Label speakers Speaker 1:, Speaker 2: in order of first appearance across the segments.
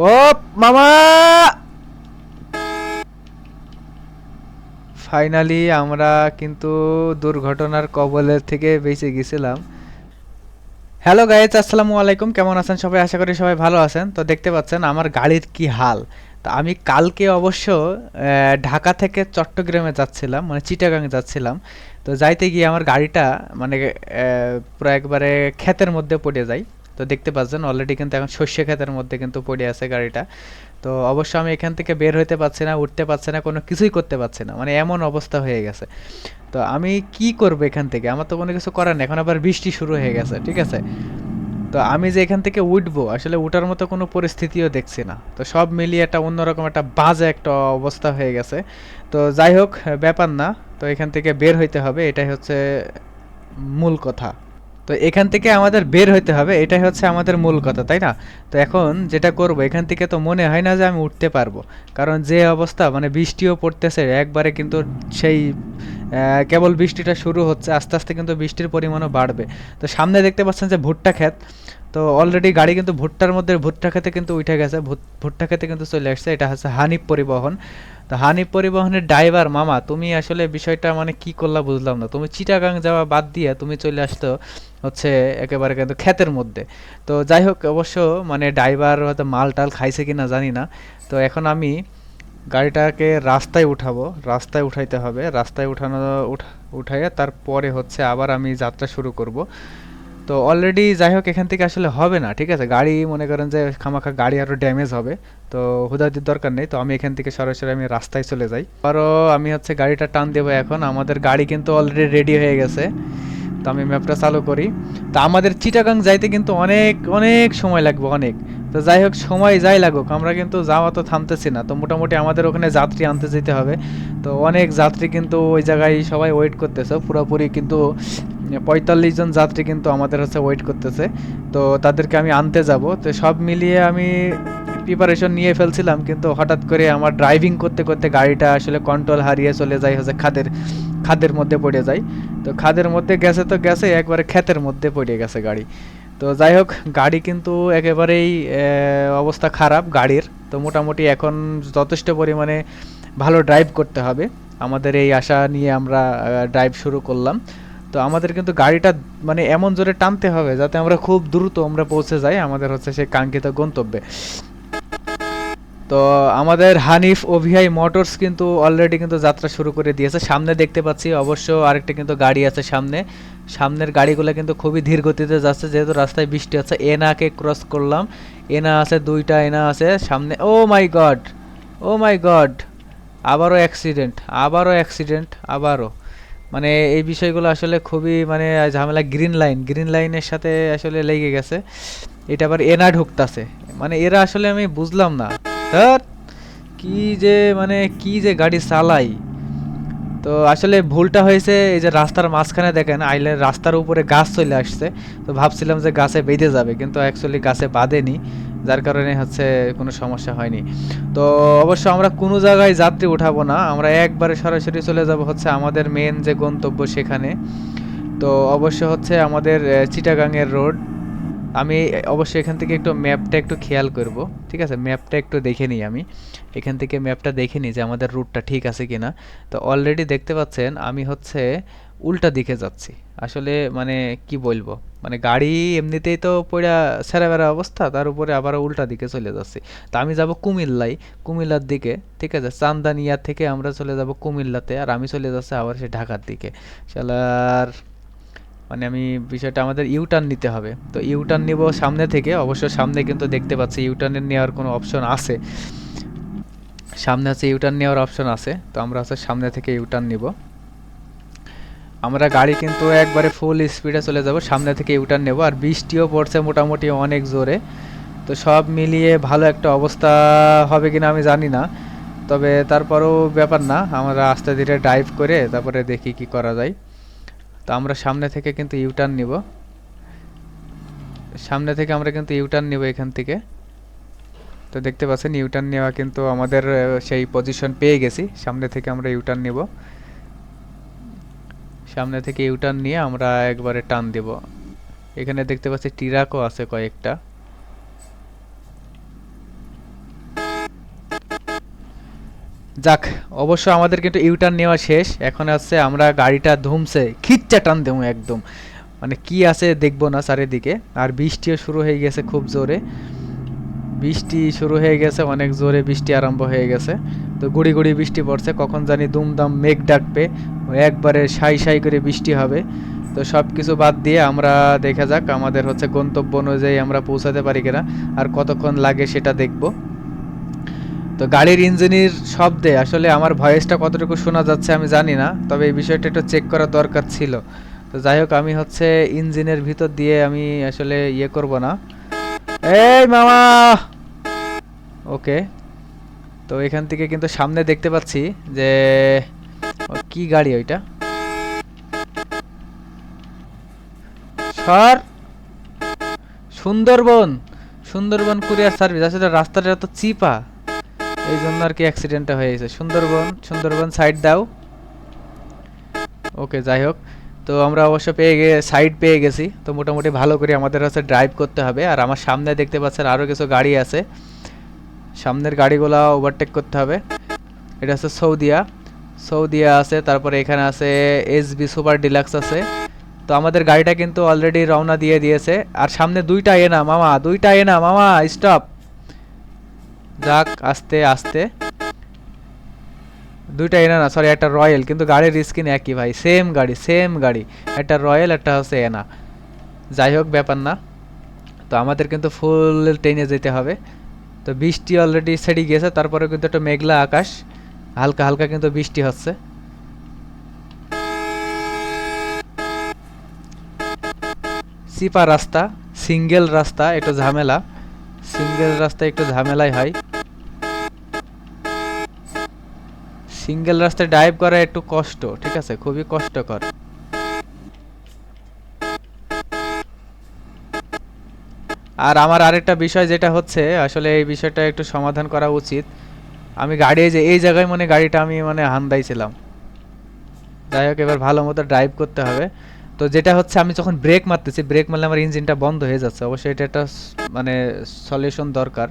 Speaker 1: ও মামা! ফাইনালি আমরা কিন্তু দুর্ঘটনার কবলের থেকে বেঁচে গেছিলাম। হ্যালো গাইজ আসসালামু আলাইকুম। কেমন আছেন সবাই? আশা করি সবাই ভালো আছেন। তো দেখতে পাচ্ছেন, আমার গাড়ির কি হাল? তো আমি কালকে অবশ্য ঢাকা থেকে চট্টগ্রামে যাচ্ছিলাম মানে চিটাগাং যাচ্ছিলাম। তো যাইতে গিয়ে আমার গাড়িটা মানে পুরো একবারে ক্ষেতের মধ্যে পড়ে যায়। তো দেখতে পাচ্ছেন অলরেডি কিন্তু এখন শস্য ক্ষেতের মধ্যে কিন্তু পড়ে আছে গাড়িটা। তো অবশ্য আমি এখান থেকে বের হতে পারছি না, উঠতে পারছি না, কোনো কিছুই করতে পারছি না। মানে এমন অবস্থা হয়ে গেছে। তো আমি কি করব এখান থেকে? আমার তো কোনো কিছু করার নেই, এখন আবার বৃষ্টি শুরু হয়ে গেছে, ঠিক আছে? তো আমি যে এখান থেকে উঠবো, আসলে উঠার মতো কোনো পরিস্থিতিও দেখছি না। তো সব মিলিয়ে একটা অন্যরকম একটা বাজে একটা অবস্থা হয়ে গেছে। তো যাই হোক, ব্যাপার না। তো এখান থেকে বের হইতে হবে, এটাই হচ্ছে মূল কথা। তো এখান থেকে আমাদের বের হইতে হবে, এটাই হচ্ছে আমাদের মূল কথা, তাই না? তো এখন যেটা করব, এখান থেকে তো মনে হয় না যে আমি উঠতে পারব, কারণ যে অবস্থা মানে বৃষ্টিও পড়তেছে, একবারে কিন্তু সেই কেবল বৃষ্টিটা শুরু হচ্ছে, আস্তে আস্তে কিন্তু বৃষ্টির পরিমাণও বাড়বে। তো সামনে দেখতে পাচ্ছেন যে ভুট্টা ক্ষেত তো অলরেডি গাড়ি কিন্তু ভুট্টার মধ্যে, ভুট্টা খেতে কিন্তু উঠে গেছে, ভুট- ভুট্টা খেতে কিন্তু চলে আসছে, এটা হচ্ছে হানিফ পরিবহন। তো হানিফ পরিবহনের ড্রাইভার মামা, তুমি আসলে বিষয়টা মানে কি করলা বুঝলাম না। তুমি চিটাগাং যাওয়া বাদ দিয়ে তুমি চলে আসতো হচ্ছে একেবারে কিন্তু ক্ষেতের মধ্যে। তো যাই হোক, অবশ্য মানে ড্রাইভার হয়তো মাল টাল খাইছে কিনা জানি না। তো এখন আমি গাড়িটাকে রাস্তায় উঠাবো, রাস্তায় উঠাইতে হবে। রাস্তায় উঠানো, উঠা, উঠাইয়া তারপরে হচ্ছে আবার আমি যাত্রা শুরু করব। তো অলরেডি যাই হোক এখান থেকে আসলে হবে না, ঠিক আছে? গাড়ি মনে করেন যে খামাখা গাড়ি আরও ড্যামেজ হবে, তো হুদাদির দরকার নেই, তো আমি এখান থেকে সরাসরি আমি রাস্তায় চলে যাই। আরও আমি হচ্ছে গাড়িটা টান দেবো এখন, আমাদের গাড়ি কিন্তু অলরেডি রেডি হয়ে গেছে, তো আমি ম্যাপটা চালু করি। তো আমাদের চিটাগাং যাইতে কিন্তু অনেক অনেক সময় লাগবে, অনেক। তো যাই হোক সময় যাই লাগুক, আমরা কিন্তু যাওয়া তো থামতেছি না, তো মোটামুটি আমাদের ওখানে যাত্রী আনতে যেতে হবে। তো অনেক যাত্রী কিন্তু ওই জায়গায় সবাই ওয়েট করতেছে, পুরোপুরি কিন্তু পঁয়তাল্লিশ জন যাত্রী কিন্তু আমাদের হচ্ছে ওয়েট করতেছে। তো তাদেরকে আমি আনতে যাব। তো সব মিলিয়ে আমি প্রিপারেশন নিয়ে ফেলছিলাম কিন্তু হঠাৎ করে আমার ড্রাইভিং করতে করতে গাড়িটা আসলে কন্ট্রোল হারিয়ে চলে যায় হচ্ছে খাদের খাদের মধ্যে পড়ে যায়। তো খাদের মধ্যে গেছে তো গেছে, একবারে ক্ষেতের মধ্যে পড়ে গেছে গাড়ি। তো যাই হোক, গাড়ি কিন্তু একেবারেই অবস্থা খারাপ গাড়ির। তো মোটামুটি এখন যথেষ্ট পরিমাণে ভালো ড্রাইভ করতে হবে। আমাদের এই আশা নিয়ে আমরা ড্রাইভ শুরু করলাম। তো আমাদের কিন্তু গাড়িটা মানে এমন জোরে টানতে হবে যাতে আমরা খুব দ্রুত আমরা পৌঁছে যাই, আমাদের হচ্ছে সেই কাঙ্ক্ষিত গন্তব্যে। তো আমাদের হানিফ ওভিআই মোটরস কিন্তু অলরেডি কিন্তু যাত্রা শুরু করে দিয়েছে। সামনে দেখতে পাচ্ছি, অবশ্য আরেকটা কিন্তু গাড়ি আছে সামনে। সামনের গাড়িগুলো কিন্তু খুবই ধীর গতিতে যাচ্ছে, যেহেতু রাস্তায় বৃষ্টি আছে এনাকে ক্রস করলাম। এনা আছে দুইটা, এনা আছে সামনে। Oh my god! Oh my god! আবারও অ্যাক্সিডেন্ট আবারও অ্যাক্সিডেন্ট আবারও। মানে এই বিষয়গুলো আসলে খুবই মানে ঝামেলা গ্রিন লাইন গ্রিন লাইনের সাথে আসলে লেগে গেছে। এটা আবার এনা ঢুকতাছে। মানে এরা আসলে আমি বুঝলাম না। কি যে মানে কি যে গাড়ি চালাই। তো আসলে ভুলটা হয়েছে, এই যে রাস্তার মাঝখানে দেখেন আইলে রাস্তার উপরে গাছ চলে আসছে। তো ভাবছিলাম যে গাছে বেঁধে যাবে, কিন্তু অ্যাকচুয়ালি গাছে বাঁধেনি। যার কারণে হচ্ছে কোনো সমস্যা হয়নি। তো অবশ্য আমরা কোনো জায়গায় যাত্রী উঠাবো না, আমরা একবারে সরাসরি চলে যাব হচ্ছে আমাদের মেন যে গন্তব্য সেখানে। তো অবশ্য হচ্ছে আমাদের চিটাগাংয়ের রোড আমি অবশ্যই এখান থেকে একটু ম্যাপটা একটু খেয়াল করব, ঠিক আছে? ম্যাপটা একটু দেখে নিই আমি। এখান থেকে ম্যাপটা দেখে নিই যে আমাদের রুটটা ঠিক আছে কিনা। তো অলরেডি দেখতে পাচ্ছেন, আমি হচ্ছে উল্টা দিকে যাচ্ছি। আসলে মানে কি বলব? মানে গাড়ি এমনিতেই তো পড়া সেরা বেড়া অবস্থা, তার উপরে আবার উল্টা দিকে চলে যাচ্ছে। তা আমি যাব কুমিল্লায়, কুমিল্লার দিকে, ঠিক আছে? চান্দানিয়া থেকে আমরা চলে যাব কুমিল্লাতে, আর আমি চলে যাচ্ছি আবার সে ঢাকার দিকে। শালার মানে আমি বিষয়টা আমাদের ইউটার্ন নিতে হবে। তো ইউটার্ন নিব সামনে থেকে, অবশ্য সামনে কিন্তু দেখতে পাচ্ছি ইউটার্নের নেওয়ার কোনো অপশন আছে। সামনে আছে ইউটার্ন নেওয়ার অপশন আছে, তো আমরা হচ্ছে সামনে থেকে ইউটার্ন নিব। আমরা গাড়ি কিন্তু একবারে ফুল স্পিডে চলে যাব। সামনে থেকে ইউটার্ন নেব আর বৃষ্টিও পড়ছে মোটামুটি অনেক জোরে। তো সব মিলিয়ে ভালো একটা অবস্থা হবে কিনা আমি জানি না। তবে তারপরেও ব্যাপার না, আমরা আস্তে ধীরে ড্রাইভ করে তারপরে দেখি কি করা যায়। তো আমরা সামনে থেকে কিন্তু ইউটার্ন নিব। সামনে থেকে আমরা কিন্তু ইউটার্ন নিব এখান থেকে। তো দেখতে পাচ্ছেন ইউটার্ন নেওয়া কিন্তু আমাদের সেই পজিশন পেয়ে গেছি। সামনে থেকে আমরা ইউটার্ন নিব। সামনে থেকে ইউটার্ন নিয়ে আমরা একবারে টান দেব। এখানে দেখতে পাচ্ছি টিরাকও আছে কয়েকটা। যাক, অবশ্য আমাদের কিন্তু ইউটার্ন নেওয়া শেষ। এখন আছে আমরা গাড়িটা ধুমছে খিচ্চা টান দেবো একদম। মানে কি আছে দেখব না চারিদিকে। আর বৃষ্টিও শুরু হয়ে গেছে খুব জোরে। বৃষ্টি শুরু হয়ে গেছে, অনেক জোরে বৃষ্টি আরম্ভ হয়ে গেছে। তো গুড়ি গুড়ি বৃষ্টি পড়ছে, কখন জানি দুমদাম মেঘ ডাকবে, একবারে সাই সাই করে বৃষ্টি হবে। তো সব কিছু বাদ দিয়ে আমরা দেখা যাক, আমাদের হচ্ছে গন্তব্য অনুযায়ী আমরা পৌঁছাতে পারি কিনা, আর কতক্ষণ লাগে সেটা দেখব। তো গাড়ির ইঞ্জিনের শব্দে, আসলে আমার ভয়েসটা কতটুকু শোনা যাচ্ছে আমি জানি না, তবে এই বিষয়টা একটু চেক করা দরকার ছিল। তো যাই হোক, আমি হচ্ছে ইঞ্জিনের ভিতর দিয়ে আমি আসলে ইয়ে করব না। এই মামা! ওকে। তো এখান থেকে কিন্তু সামনে দেখতে পাচ্ছি যে কি গাড়ি ওইটা? সর সুন্দরবন! Sundarban courier service. আসলে রাস্তাটা এত চিপা। এই জন্য আর কি অ্যাক্সিডেন্টটা হয়ে গেছে। সুন্দরবন সুন্দরবন সাইড দাও। ওকে, যাই হোক। তো আমরা অবশ্য পেয়ে গে, সাইড পেয়ে গেছি। তো মোটামুটি ভালো করে আমাদের হচ্ছে ড্রাইভ করতে হবে। আর আমার সামনে দেখতে পাচ্ছেন আরও কিছু গাড়ি আছে। সামনের গাড়িগুলো ওভারটেক করতে হবে। এটা হচ্ছে সৌদিয়া। সৌদিয়া আছে, তারপরে এখানে আছে এসবি সুপার ডিলাক্স আছে। তো আমাদের গাড়িটা কিন্তু অলরেডি রওনা দিয়ে দিয়েছে। আর সামনে দুইটা এনা মামা, দুইটা এনা মামা স্টপ যাক, আস্তে আস্তে। দুইটা এনা না সরি একটা রয়্যাল, কিন্তু গাড়ির স্কিন একই ভাই সেম গাড়ি সেম গাড়ি। একটা রয়্যাল, একটা হচ্ছে এনা যাই হোক, ব্যাপার না। তো আমাদের কিন্তু ফুল ট্রেনে যেতে হবে। তো বৃষ্টি অলরেডি ছেড়ে গিয়েছে তারপরে কিন্তু একটা মেঘলা আকাশ। হালকা হালকা কিন্তু বৃষ্টি হচ্ছে। চিপা রাস্তা, সিঙ্গেল রাস্তা, একটু ঝামেলা। সিঙ্গেল রাস্তা একটু ঝামেলাই হয়। সিঙ্গেল রাস্তায় ড্রাইভ করা একটু কষ্ট, ঠিক আছে? খুবই কষ্টকর। আর আমার আরেকটা বিষয় যেটা হচ্ছে, আসলে এই বিষয়টা একটু সমাধান করা উচিত। আমি গাড়ি যে, এই জায়গায় মানে গাড়িটা আমি মানে হান্দাইছিলাম। যাই হোক, এবার ভালো মতো ড্রাইভ করতে হবে। তো যেটা হচ্ছে, আমি যখন ব্রেক মারতেছি ব্রেক মারলে আমার ইঞ্জিনটা বন্ধ হয়ে যাচ্ছে। অবশ্যই এটা একটা মানে সলিউশন দরকার।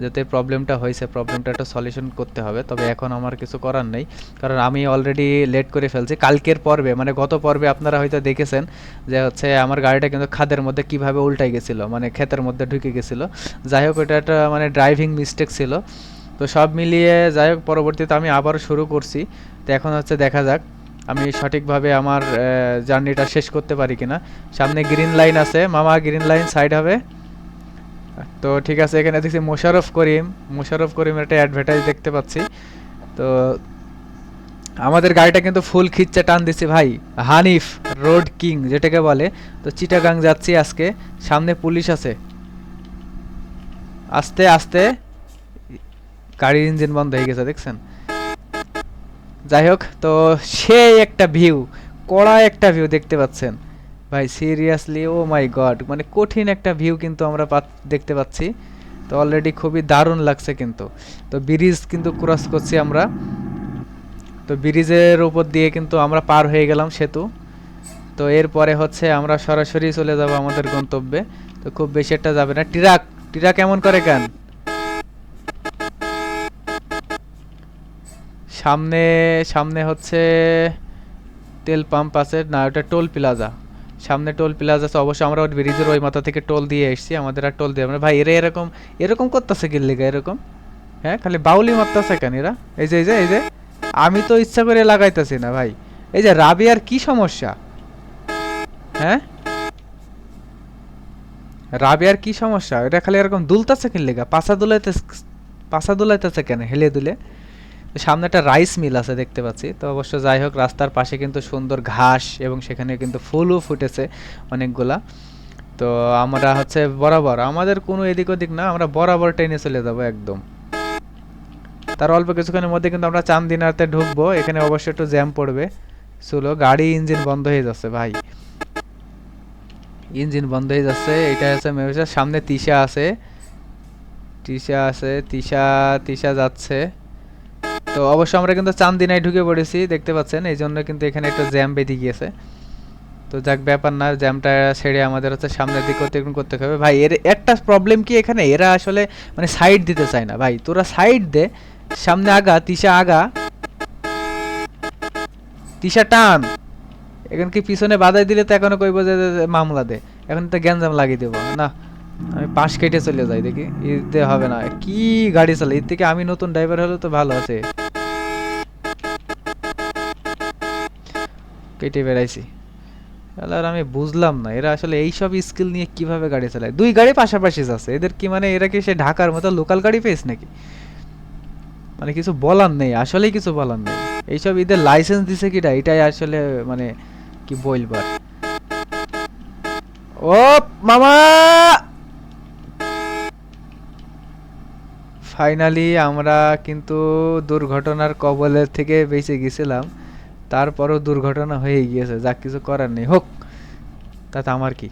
Speaker 1: যাতে প্রবলেমটা হয়েছে প্রবলেমটা একটা সলিউশন করতে হবে। তবে এখন আমার কিছু করার নেই। কারণ আমি অলরেডি লেট করে ফেলছি। কালকের পর্বে মানে গত পর্বে আপনারা হয়তো দেখেছেন যে হচ্ছে আমার গাড়িটা কিন্তু খাদের মধ্যে কীভাবে উল্টাই গেছিল মানে ক্ষেতের মধ্যে ঢুকে গেছিল। যাই হোক, এটা একটা মানে ড্রাইভিং মিস্টেক ছিল। তো সব মিলিয়ে যাই হোক, পরবর্তীতে আমি আবার শুরু করছি। তো এখন হচ্ছে দেখা যাক, আমি সঠিকভাবে আমার জার্নিটা শেষ করতে পারি কিনা। সামনে গ্রিন লাইন আছে। মামা গ্রিন লাইন সাইড হবে? তো ঠিক আছে, এখানে দেখছি মোশাররফ করিম। মোশাররফ করিমের একটা অ্যাডভার্টাইজ দেখতে পাচ্ছি। তো আমাদের গাড়িটা কিন্তু ফুল খিচ্ছে টান দিচ্ছে ভাই। হানিফ রোড কিং যেটাকে বলে। তো চিটাগাং যাচ্ছি আজকে। সামনে পুলিশ আছে। আস্তে আস্তে। গাড়ির ইঞ্জিন বন্ধ হয়ে গেছে, দেখছেন? যাই হোক, তো সেই একটা ভিউ কড়া একটা ভিউ দেখতে পাচ্ছেন। ভাই সিরিয়াসলি ও মাই গড মানে কঠিন একটা ভিউ কিন্তু আমরা দেখতে পাচ্ছি। তো অলরেডি খুবই দারুণ লাগছে কিন্তু। তো ব্রিজ কিন্তু ক্রস করছি আমরা। তো ব্রিজের উপর দিয়ে কিন্তু আমরা পার হয়ে গেলাম সেতু। তো এরপরে হচ্ছে আমরা সরাসরি চলে যাব আমাদের গন্তব্যে। তো খুব বেশি একটা যাবে না। ট্রাক ট্রাক কেমন করে কেন? সামনে সামনে হচ্ছে তেল পাম্প আছে, না, ওটা টোল প্লাজা। সামনে টোল প্লাজা আছে, অবশ্যই আমরা ব্রিজের ওই মাথা থেকে টোল দিয়ে এসেছি, আমাদের আর টোল দিয়ে আমরা ভাই, এরা এরকম এরকম করতেছে কি লিগা এরকম? হ্যাঁ খালি বাউলি মারতেছে কেন এরা? এই যে এই যে এই যে, আমি তো ইচ্ছা করে লাগাইতেছি না ভাই। এই যে, রাবিয়ার কি সমস্যা? হ্যাঁ? রাবিয়ার কি সমস্যা? এটা খালি এরকম দুলতাছে কিনলে লেগা? পাছা দুলাইতে পাছা দুলাইতেছে কেন? হেলে দুলে? সামনে একটা রাইস মিল আছে দেখতে পাচ্ছি। তো অবশ্য যাই হোক, রাস্তার পাশে কিন্তু সুন্দর ঘাস এবং সেখানে কিন্তু ফুলও ফুটেছে অনেকগুলা। তো আমরা হচ্ছে বরাবর, আমাদের কোনো এদিক ওদিক না, আমরা বরাবর ট্রেনে চলে যাব একদম। তার অল্প কিছুক্ষণের মধ্যে কিন্তু আমরা চান্দিনাতে ঢুকবো, এখানে অবশ্যই একটু জ্যাম পড়বে। চলো, গাড়ি ইঞ্জিন বন্ধ হয়ে যাচ্ছে ভাই। ইঞ্জিন বন্ধ হয়ে যাচ্ছে, এটা হচ্ছে মেয়ের সামনে তিশা আছে। তিশা আছে, তিশা তিশা যাচ্ছে। তো অবশ্য আমরা কিন্তু চান্দিনায় ঢুকে পড়েছি, দেখতে পাচ্ছেন? এই জন্য কিন্তু এখানে একটা জ্যাম বেঁধে গিয়েছে। তো যাক, ব্যাপার না, জ্যামটা ছেড়ে আমাদের হচ্ছে সামনের দিকে অতিক্রম করতে হবে। ভাই, এর একটা প্রবলেম কি এখানে? এরা আসলে মানে সাইড দিতে চায় না। ভাই, তোরা সাইড দে, সামনে আগা, তিশা আগা। তিশা টান। এখন কি পিছনে বাধাই দিলে তো এখনও কইব যে মামলা দে। এখন তো গ্যাঞ্জাম লাগিয়ে দেবো। না, আমি পাশ কেটে চলে যাই, দেখি। এতে হবে না। কি গাড়ি চালাই এর থেকে আমি নতুন ড্রাইভার হলে তো ভালো আছে। কেটে বেড়াইছি। তাহলে আর আমি বুঝলাম না, এরা আসলে এইসব স্কিল নিয়ে কীভাবে গাড়ি চালায়? দুই গাড়ি পাশাপাশি আছে এদের কি মানে এরা কি সে ঢাকার মতো লোকাল গাড়ি পেয়েছে নাকি? মানে কিছু বলার নেই, আসলেই কিছু বলার নেই। এইসব এদের লাইসেন্স দিছে কিটা এটাই আসলে মানে কি বলবার ও মামা! ফাইনালি আমরা কিন্তু দুর্ঘটনার কবলের থেকে বেঁচে গেছিলাম। তারপরও দুর্ঘটনা হয়ে গিয়েছে, যা কিছু করার নেই। হোক, তাতে আমার কি?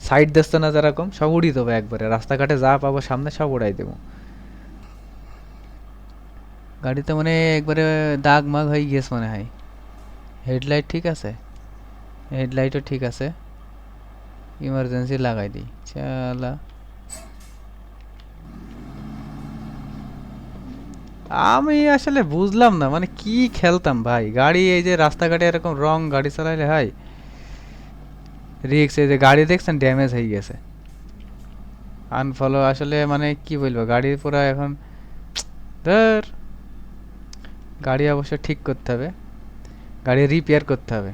Speaker 1: সাইড দেখতো না যেরকম, সব উড়িয়ে দেবো একবারে। রাস্তাঘাটে যা পাবো সামনে সব উড়াই দেবো। গাড়িতে মানে একবারে দাগ মাগ হয়ে গিয়েছে মনে হয়। হেডলাইট ঠিক আছে? হেডলাইটও ঠিক আছে। ইমার্জেন্সি লাগাই দিই। চালা। আমি আসলে বুঝলাম না মানে কি খেলতাম ভাই? গাড়ি এই যে রাস্তাঘাটে এরকম রং গাড়ি চালাইলে হয় রিক্স এই যে গাড়ি দেখছেন ড্যামেজ হয়ে গেছে। আনফলো আসলে মানে কি বলব, গাড়ি পুরো এখন, ধর, গাড়ি অবশ্য ঠিক করতে হবে, গাড়ি রিপেয়ার করতে হবে।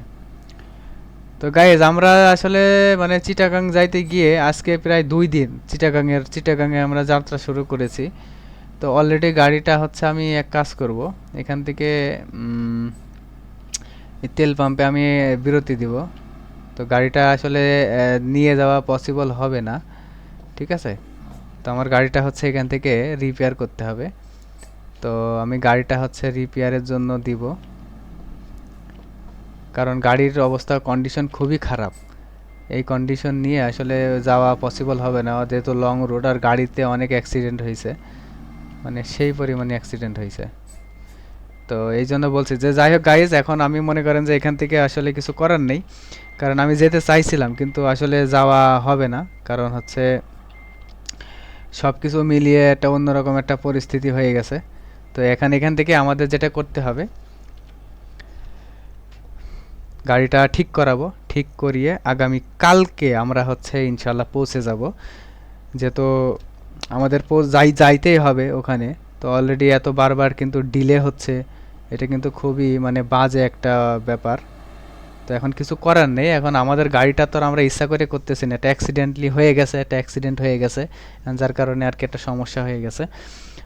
Speaker 1: তো গাইজ আমরা আসলে মানে চিটাগাং যাইতে গিয়ে আজকে প্রায় দুই দিন চিটাগাংয়ের চিটাগাংয়ে আমরা যাত্রা শুরু করেছি। তো অলরেডি গাড়িটা হচ্ছে আমি এক কাজ করব। এখান থেকে তেল পাম্পে আমি বিরতি দিব। তো গাড়িটা আসলে নিয়ে যাওয়া পসিবল হবে না। ঠিক আছে? তো আমার গাড়িটা হচ্ছে এখান থেকে রিপেয়ার করতে হবে। তো আমি গাড়িটা হচ্ছে রিপেয়ারের জন্য দিব। কারণ গাড়ির অবস্থা কন্ডিশন খুবই খারাপ। এই কন্ডিশন নিয়ে আসলে যাওয়া পসিবল হবে না। যেহেতু লং রোড আর গাড়িতে অনেক অ্যাক্সিডেন্ট হয়েছে। মানে সেই পরিমাণে অ্যাক্সিডেন্ট হয়েছে তো এই জন্য বলছি যে যাই হোক গাইজ এখন আমি মনে করেন যে এখান থেকে আসলে কিছু করার নেই। কারণ আমি যেতে চাইছিলাম, কিন্তু আসলে যাওয়া হবে না। কারণ হচ্ছে সব কিছু মিলিয়ে একটা অন্যরকম একটা পরিস্থিতি হয়ে গেছে। তো এখান এখান থেকে আমাদের যেটা করতে হবে, গাড়িটা ঠিক করাবো, ঠিক করিয়ে আগামী কালকে আমরা হচ্ছে ইনশাল্লাহ পৌঁছে যাব। যেহেতু আমাদের পৌঁছ যাই, যাইতেই হবে ওখানে। তো অলরেডি এত বারবার কিন্তু ডিলে হচ্ছে। এটা কিন্তু খুবই মানে বাজে একটা ব্যাপার। তো এখন কিছু করার নেই। এখন আমাদের গাড়িটা তো আমরা ইচ্ছা করে করতেছি না। এটা অ্যাক্সিডেন্টলি হয়ে গেছে, একটা অ্যাক্সিডেন্ট হয়ে গেছে। যার কারণে আর কি একটা সমস্যা হয়ে গেছে।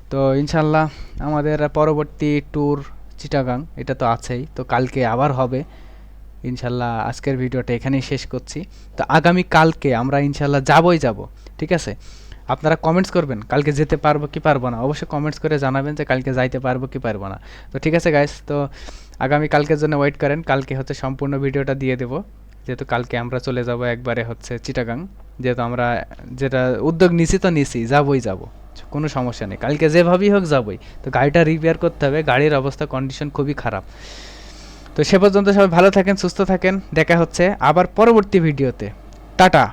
Speaker 1: তো ইনশাল্লাহ আমাদের পরবর্তী ট্যুর চিটাগাং, এটা তো আছেই। তো কালকে আবার হবে। ইনশাল্লাহ আজকের ভিডিওটা এখানেই শেষ করছি। তো আগামী কালকে আমরা ইনশাল্লাহ যাবই যাব। ঠিক আছে? আপনারা কমেন্টস করবেন, কালকে যেতে পারব কি পারব না? অবশ্যই কমেন্টস করে জানাবেন যে কালকে যাইতে পারব কি পারব না। তো ঠিক আছে গাইস তো আগামী কালকের জন্য ওয়েট করেন, কালকে হচ্ছে সম্পূর্ণ ভিডিওটা দিয়ে দেবো। যেহেতু কালকে আমরা চলে যাব একবারে হচ্ছে চিটাগাং যেহেতু আমরা যেটা উদ্যোগ নিছি তো নিছি, যাবই যাব, কোনো সমস্যা নেই। কালকে যেভাবেই হোক যাবই, তো গাড়িটা রিপেয়ার করতে হবে, গাড়ির অবস্থা কন্ডিশন খুবই খারাপ। তো সে পর্যন্ত সবাই ভালো থাকেন, সুস্থ থাকেন, দেখা হচ্ছে আবার পরবর্তী ভিডিওতে। টাটা!